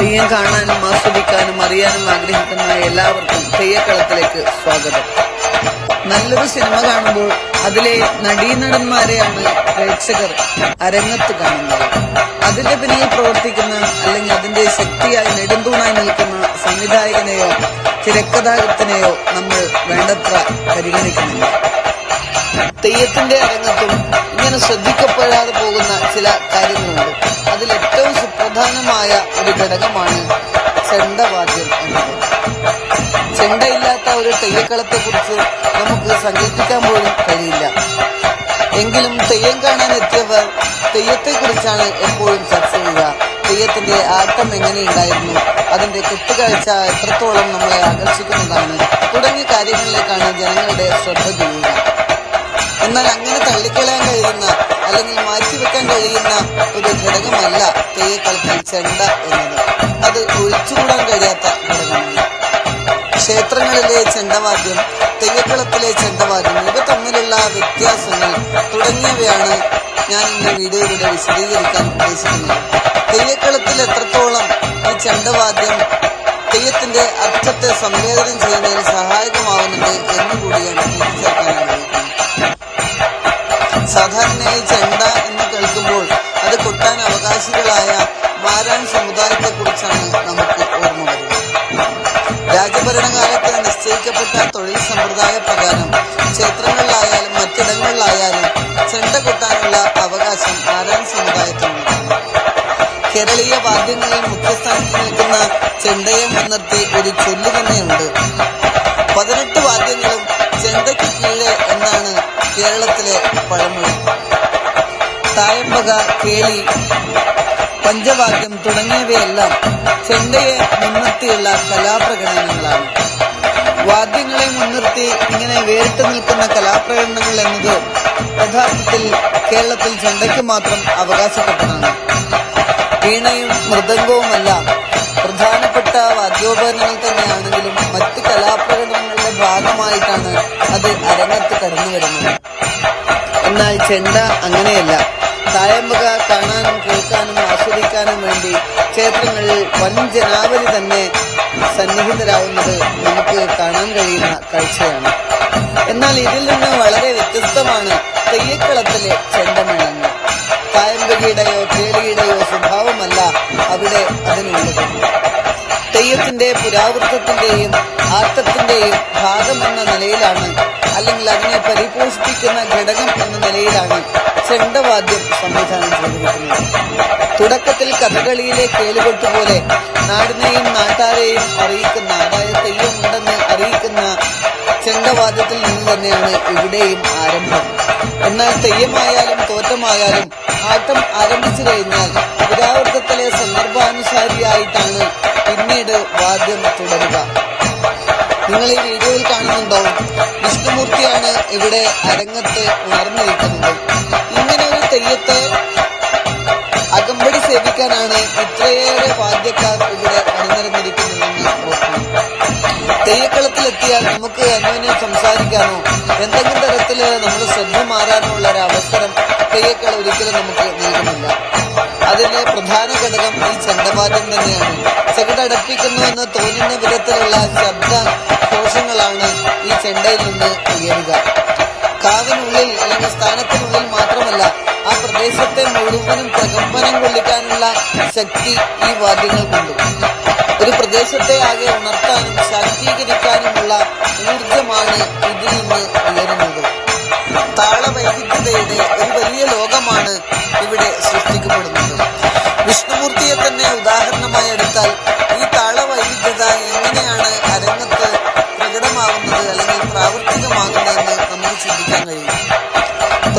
തെയ്യം കാണാനും ആസ്വദിക്കാനും അറിയാനും ആഗ്രഹിക്കുന്ന എല്ലാവർക്കും തെയ്യക്കളത്തിലേക്ക് സ്വാഗതം. നല്ലൊരു സിനിമ കാണുമ്പോൾ അതിലെ നടീനടന്മാരെയാണ് പ്രേക്ഷകർ അരങ്ങത്ത് കാണുന്നത്. അതിന്റെ പിന്നിൽ പ്രവർത്തിക്കുന്ന അല്ലെങ്കിൽ അതിന്റെ ശക്തിയായി നെടുന്തൂണായി നിൽക്കുന്ന സംവിധായകനെയോ തിരക്കഥാകൃത്തിനെയോ നമ്മൾ വേണ്ടത്ര പരിഗണിക്കുന്നില്ല. തെയ്യത്തിന്റെ അരങ്ങത്തും ഇങ്ങനെ ശ്രദ്ധിക്കപ്പെടാതെ പോകുന്ന ചില കാര്യങ്ങളുണ്ട്. അതിൽ ഏറ്റവും സുപ്രധാനമായ ഒരു ഘടകമാണ് ചെണ്ടവാദ്യം എന്നത്. ചെണ്ടയില്ലാത്ത ഒരു തെയ്യക്കളത്തെ കുറിച്ച് നമുക്ക് സങ്കല്പിക്കാൻ പോലും കഴിയില്ല. എങ്കിലും തെയ്യം കാണാൻ എത്തിയവർ തെയ്യത്തെ കുറിച്ചാണ് എപ്പോഴും ചർച്ച ചെയ്യുക. തെയ്യത്തിന്റെ ആട്ടം എങ്ങനെയുണ്ടായിരുന്നു? അതിന്റെ കെട്ടുകാഴ്ച എത്രത്തോളം നമ്മളെ ആകർഷിക്കുന്നതാണ്? തുടങ്ങിയ കാര്യങ്ങളിലേക്കാണ് ജനങ്ങളുടെ ശ്രദ്ധ തിരിയുക. എന്നാൽ അങ്ങനെ തള്ളിക്കളയാൻ കഴിയുന്ന അല്ലെങ്കിൽ മാറ്റിവെക്കാൻ കഴിയുന്ന ഒരു ഘടകമല്ല തെയ്യക്കളത്തിൽ ചെണ്ട എന്നത്. അത് ഒഴിച്ചുകൂടാൻ കഴിയാത്ത ഘടകമാണ്. ക്ഷേത്രങ്ങളിലെ ചെണ്ടവാദ്യം തെയ്യക്കളത്തിലെ ചെണ്ടവാദ്യം ഇവ തമ്മിലുള്ള വ്യത്യാസങ്ങൾ തുടങ്ങിയവയാണ് ഞാൻ ഇന്ന് വീഡിയോയിലൂടെ വിശദീകരിക്കാൻ ഉദ്ദേശിക്കുന്നത്. തെയ്യക്കളത്തിൽ എത്രത്തോളം ഈ ചെണ്ടവാദ്യം തെയ്യത്തിന്റെ അർത്ഥത്തെ സംവേദനം ചെയ്യുന്നതിന് സഹായകമാവുന്നുണ്ട് എന്നുകൂടിയാണ് നിൽക്കുന്ന ചെണ്ടയെ ഒരു ചൊല്ല് തന്നെയുണ്ട്. പതിനെട്ട് വാദ്യങ്ങളും ചെണ്ടയ്ക്ക് കീഴെ എന്നാണ് കേരളത്തിലെ പഴമൊഴി. തായമ്പക കേളി പഞ്ചവാദ്യം തുടങ്ങിയവയെല്ലാം ചെണ്ടയെ മുൻനിർത്തിയുള്ള കലാപ്രകടനങ്ങളാണ്. വാദ്യങ്ങളെ മുൻനിർത്തി ഇങ്ങനെ വേറിട്ട് നിൽക്കുന്ന കലാപ്രകടനങ്ങൾ എന്നത് യഥാർത്ഥത്തിൽ കേരളത്തിൽ ചെണ്ടയ്ക്ക് മാത്രം അവകാശപ്പെട്ടതാണ്. വീണയും മൃദംഗവുമെല്ലാം പ്രധാനപ്പെട്ട വാദ്യോപകരണങ്ങൾ തന്നെയാണെങ്കിലും മറ്റ് കലാപ്രകടനങ്ങളുടെ ഭാഗമായിട്ടാണ് അത് അരങ്ങത്ത് കടന്നു വരുന്നത്. എന്നാൽ ചെണ്ട അങ്ങനെയല്ല. തായമ്പക കാണാനും കേൾക്കാനും ആസ്വദിക്കാനും വേണ്ടി ക്ഷേത്രങ്ങളിൽ വൻ ജനാവലി തന്നെ സന്നിഹിതരാകുന്നത് നമുക്ക് കാണാൻ കഴിയുന്ന കാഴ്ചയാണ്. എന്നാൽ ഇതിൽ നിന്ന് വളരെ വ്യത്യസ്തമാണ് തെയ്യക്കളത്തിലെ ചെണ്ടമേളങ്ങൾ. തായമ്പകയുടെയോ കേളിയുടെയോ സ്വഭാവമല്ല തെയ്യത്തിന്റെ പുരാവൃത്തത്തിന്റെയും ആർത്തത്തിന്റെയും ഭാഗം എന്ന നിലയിലാണ് അല്ലെങ്കിൽ അതിനെ പരിപോഷിപ്പിക്കുന്ന ഘടകം എന്ന നിലയിലാണ് ചെണ്ടവാദ്യം സംവിധാനം ചെയ്തിരിക്കുന്നത്. തുടക്കത്തിൽ കഥകളിയിലെ കേളുകൊട്ട് പോലെ നാടിനെയും നാട്ടാരെയും അറിയിക്കുന്ന അതായത് തെയ്യം ഉണ്ടെന്ന് അറിയിക്കുന്ന ചെണ്ടവാദ്യത്തിൽ നിന്ന് തന്നെയാണ് ഇവിടെയും ആരംഭം. എന്നാൽ തെയ്യമായാലും തോറ്റമായാലും ആട്ടം ആരംഭിച്ചു കഴിഞ്ഞാൽ പുരാവൃത്തത്തിലെ സന്ദർഭാനുസാരിയായിട്ടാണ് പിന്നീട് വാദ്യം തുടരുക. നിങ്ങൾ ഈ വീഡിയോയിൽ കാണുന്നുണ്ടോ? വിഷ്ണുമൂർത്തിയാണ് ഇവിടെ അരങ്ങത്ത് ഉണർന്നിരിക്കുന്നത് ഇങ്ങനെ ഒരു തെയ്യത്തെ അകമ്പടി സേവിക്കാനാണ് ഇത്രയേറെ വാദ്യക്കാർ ഇവിടെ അണിനിരന്നിരിക്കുന്നതെന്ന് തെയ്യക്കളത്തിലെത്തിയാൽ നമുക്ക് അന്യോന്യം സംസാരിക്കാനോ? എന്തെങ്കിലും തരത്തിൽ നമ്മൾ ശ്രദ്ധ മാറാനോ ഉള്ള ഒരു അവസരം തെയ്യക്കൾ ഒരിക്കലും നമുക്ക് നൽകുന്നില്ല. അതിലെ പ്രധാന ഘടകം ഈ ചെണ്ടവാദ്യം തന്നെയാണ്. ചെകിടടപ്പിക്കുന്നു എന്ന് തോന്നുന്ന വിധത്തിലുള്ള ശബ്ദ കോശങ്ങളാണ് ഈ ചെണ്ടയിൽ നിന്ന് ഉയരുക. കാവിനുള്ളിൽ അല്ലെങ്കിൽ സ്ഥാനത്തിനുള്ളിൽ മാത്രമല്ല ആ പ്രദേശത്തെ മുഴുവനും പ്രകമ്പനം കൊള്ളിക്കാനുള്ള ശക്തി ഈ വാദ്യങ്ങൾക്കുണ്ട് ഒരു പ്രദേശത്തെ ആകെ ഉണർത്താനും ശാക്തീകരിക്കാനുമുള്ള ഊർജമാണ് ഇതിൽ നിന്ന് ഉയരുന്നത്. താളവൈവിധ്യതയുടെ ഒരു വലിയ ലോകമാണ്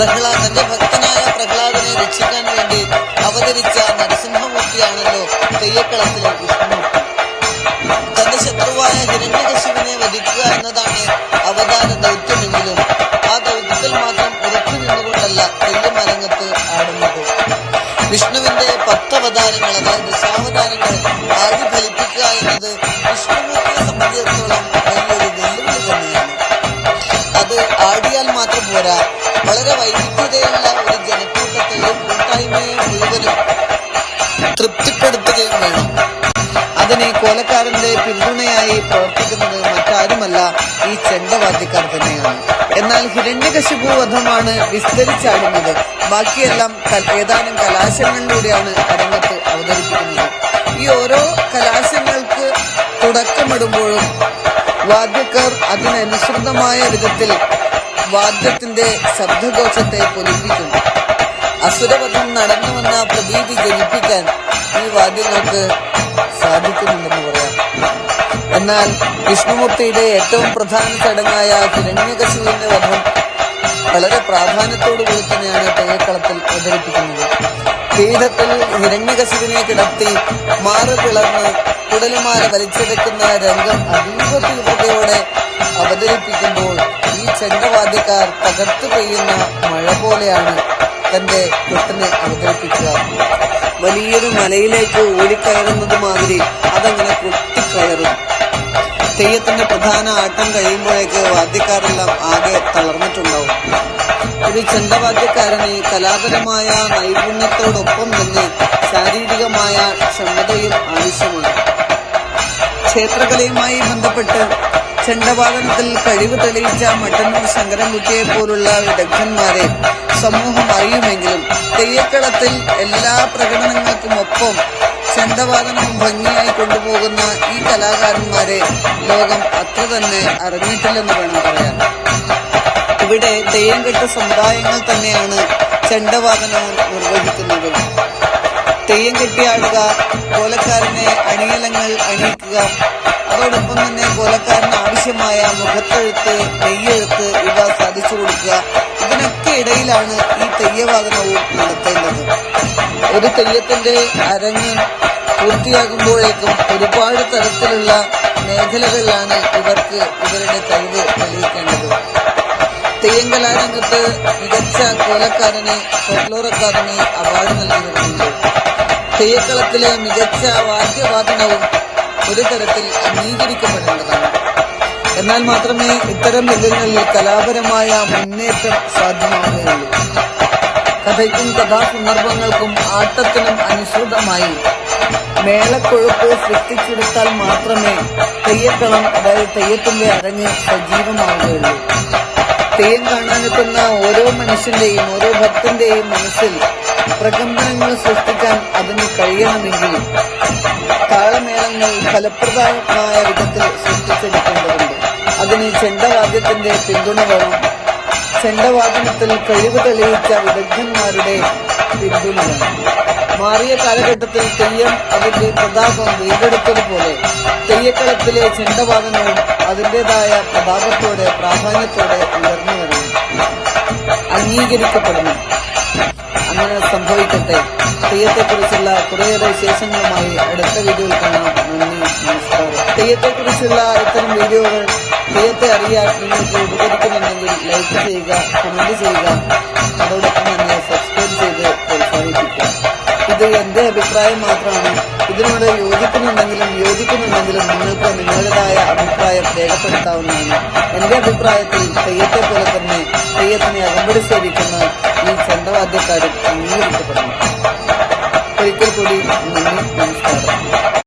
പ്രഹ്ലാദ് തന്റെ ഭക്തനായ പ്രഹ്ലാദനെ രക്ഷിക്കാൻ വേണ്ടി അവതരിച്ച നരസിംഹമൂർത്തിയാണല്ലോ തെയ്യക്കളത്തിലെ വിഷ്ണു. തന്റെ ശത്രുവായ ഹിരണ്യകശിവിനെ വധിക്കുക എന്നതാണ് അവതാര ദൗത്യമെങ്കിലും. ആ ദൗത്യത്തിൽ മാത്രം ഉറച്ചു നിന്നുകൊണ്ടല്ല തെയ്യമരങ്ങത്ത് ആടുന്നത്. വിഷ്ണുവിന്റെ പത്തവതാരങ്ങൾ അതായത് വൈവിധ്യതയുള്ള തൃപ്തിപ്പെടുത്തുകയും വേണം. അതിന് കോലക്കാരന്റെ പിന്തുണയായി പ്രവർത്തിക്കുന്നത് മറ്റാരുമല്ല ഈ ചെണ്ടവാദ്യക്കാർ തന്നെയാണ്. എന്നാൽ ഹിരണ്യകശിപു വധമാണ് വിസ്തരിച്ചാടുന്നത്. ബാക്കിയെല്ലാം ഏതാനും കലാശങ്ങളിലൂടെയാണ് അരങ്ങത്ത് അവതരിപ്പിക്കുന്നത്. ഈ ഓരോ കലാശങ്ങൾക്ക് തുടക്കമിടുമ്പോഴും വാദ്യക്കാർ അതിനനുസൃതമായ വിധത്തിൽ വാദ്യത്തിന്റെ ശബ്ദഘോഷത്തെ പൊലിപ്പിക്കുന്നു. അസുരവധം നടന്നുവെന്ന പ്രതീതി ജനിപ്പിക്കാൻ ഈ വാദ്യങ്ങൾക്ക് സാധിക്കുന്നുണ്ടെന്ന് പറയാം. എന്നാൽ വിഷ്ണുമൂർത്തിയുടെ ഏറ്റവും പ്രധാന ചടങ്ങായ ഹിരണ്യകശുവിന്റെ വധം വളരെ പ്രാധാന്യത്തോടു കൂടി തന്നെയാണ് തെയ്യക്കളത്തിൽ അവതരിപ്പിക്കുന്നത്. പീഠത്തിൽ ഹിരണ്യകശുവിനെ കിടത്തി മാറി പിളർന്ന് കുടലുമാല വലിച്ചെടുക്കുന്ന രംഗം അതീവ തീവ്രതയോടെ അവതരിപ്പിക്കുമ്പോൾ ഈ ചെണ്ടവാദ്യക്കാർ തകർത്തു പെയ്യുന്ന മഴ പോലെയാണ് തന്റെ കൃഷ്ണനെ അവതരിപ്പിക്കുക. വലിയൊരു മലയിലേക്ക് ഓടിക്കയറുന്നത് മാതിരി അതങ്ങനെ കൊട്ടിക്കയറും തെയ്യത്തിന്റെ പ്രധാന ആട്ടം കഴിയുമ്പോഴേക്ക് വാദ്യക്കാരെല്ലാം ആകെ തളർന്നിട്ടുണ്ടാവും. ഒരു ചെണ്ടവാദ്യക്കാരന് കലാപരമായ നൈപുണ്യത്തോടൊപ്പം തന്നെ ശാരീരികമായ ക്ഷമതയും ആവശ്യമാണ്. ക്ഷേത്രകലയുമായി ബന്ധപ്പെട്ട് ചെണ്ടവാദനത്തിൽ കഴിവ് തെളിയിച്ച മട്ടന്നൂർ ശങ്കരൻകുട്ടിയെ പോലുള്ള വിദഗ്ധന്മാരെ സമൂഹം അറിയുമെങ്കിലും തെയ്യക്കളത്തിൽ എല്ലാ പ്രകടനങ്ങൾക്കുമൊപ്പം ചെണ്ടവാദനം ഭംഗിയായി കൊണ്ടുപോകുന്ന ഈ കലാകാരന്മാരെ ലോകം അത്ര തന്നെ അറിഞ്ഞിട്ടില്ലെന്ന് വേണം പറയാൻ. ഇവിടെ തെയ്യം കെട്ട സമുദായങ്ങൾ തന്നെയാണ് ചെണ്ടവാദനം നിർവഹിക്കുന്നത്. തെയ്യം കെട്ടിയാടുക കോലക്കാരനെ അണിയലങ്ങൾ അണിയിക്കുക അതോടൊപ്പം തന്നെ കോലക്കാരന് ആവശ്യമായ മുഖത്തെഴുത്ത് നെയ്യെഴുത്ത് ഇവ സാധിച്ചു കൊടുക്കുക. ഇതിനൊക്കെ ഇടയിലാണ് ഈ തെയ്യവാദനവും നടത്തേണ്ടത്. ഒരു തെയ്യത്തിന്റെ അരങ്ങ് പൂർത്തിയാകുമ്പോഴേക്കും ഒരുപാട് തരത്തിലുള്ള മേഖലകളിലാണ് ഇവർക്ക് ഇവരുടെ കഴിവ് തെളിയിക്കേണ്ടത്. തെയ്യം കലാരംഗത്ത് മികച്ച കോലക്കാരന് ഫോക്ലോർ അക്കാദമി അവാർഡ് നൽകി വരുന്നുണ്ട് തെയ്യക്കളത്തിലെ മികച്ച വാദ്യവാദനവും ഒരു തരത്തിൽ അംഗീകരിക്കപ്പെടേണ്ടതാണ്. എന്നാൽ മാത്രമേ ഇത്തരം രംഗങ്ങളിൽ കലാപരമായ മുന്നേറ്റം സാധ്യമാവുകയുള്ളൂ. കഥയ്ക്കും കഥാസന്ദർഭങ്ങൾക്കും ആട്ടത്തിനും അനുസൃതമായി മേളക്കൊഴുപ്പ് സൃഷ്ടിച്ചെടുത്താൽ മാത്രമേ തെയ്യക്കളം അതായത് തെയ്യത്തിന്റെ അരങ്ങ് സജീവമാവുകയുള്ളൂ. തെയ്യം കാണാനെത്തുന്ന ഓരോ മനുഷ്യന്റെയും ഓരോ ഭക്തന്റെയും മനസ്സിൽ പ്രകമ്പനങ്ങൾ സൃഷ്ടിക്കാൻ അതിന് കഴിയണമെങ്കിൽ താളമേളങ്ങൾ ഫലപ്രദമായ വിധത്തിൽ സൃഷ്ടിച്ചെടുക്കേണ്ടതുണ്ട്. അതിന് ചെണ്ടവാദ്യത്തിന്റെ പിന്തുണ വേണം ചെണ്ടവാദനത്തിൽ കഴിവ് തെളിയിച്ച വിദഗ്ധന്മാരുടെ പിന്തുണ വേണം മാറിയ കാലഘട്ടത്തിൽ തെയ്യം അതിന്റെ പ്രതാപം വീണ്ടെടുത്തതുപോലെ തെയ്യക്കളത്തിലെ ചെണ്ടവാദനവും അതിന്റെതായ പ്രതാപത്തോടെ പ്രാധാന്യത്തോടെ ഉയർന്നു വരുന്നു. അംഗീകരിക്കപ്പെടുന്നു. അങ്ങനെ സംഭവിക്കട്ടെ. തെയ്യത്തെക്കുറിച്ചുള്ള കുറേയേറെ വിശേഷങ്ങളുമായി അടുത്ത വീഡിയോയിൽ കാണാം. നന്ദി നമസ്കാരം. തെയ്യത്തെക്കുറിച്ചുള്ള ഇത്തരം വീഡിയോകൾ തെയ്യത്തെ അറിയാൻ നിങ്ങൾക്ക് ഉപകരിക്കുന്നുണ്ടെങ്കിൽ ലൈക്ക് ചെയ്യുക കമന്റ് ചെയ്യുക. അതോടൊപ്പം തന്നെ സബ്സ്ക്രൈബ് ചെയ്ത് പ്രോത്സാഹിപ്പിക്കുക. ഇത് എന്റെ അഭിപ്രായം മാത്രമാണ്. ഇതിനോട് യോജിക്കുന്നുണ്ടെങ്കിലും യോജിക്കുന്നുണ്ടെങ്കിലും നിങ്ങൾക്ക് നിങ്ങളുടേതായ അഭിപ്രായം രേഖപ്പെടുത്താവുന്നതാണ്. എന്റെ അഭിപ്രായത്തിൽ തെയ്യത്തെ പോലെ തന്നെ തെയ്യത്തിനെ അകമ്പടി സേവിക്കുന്ന ഈ ചന്തവാദ്യക്കാരും അംഗീകരിക്കപ്പെടുന്നു. ഒരിക്കൽ കൂടി നന്ദി നമസ്കാരം.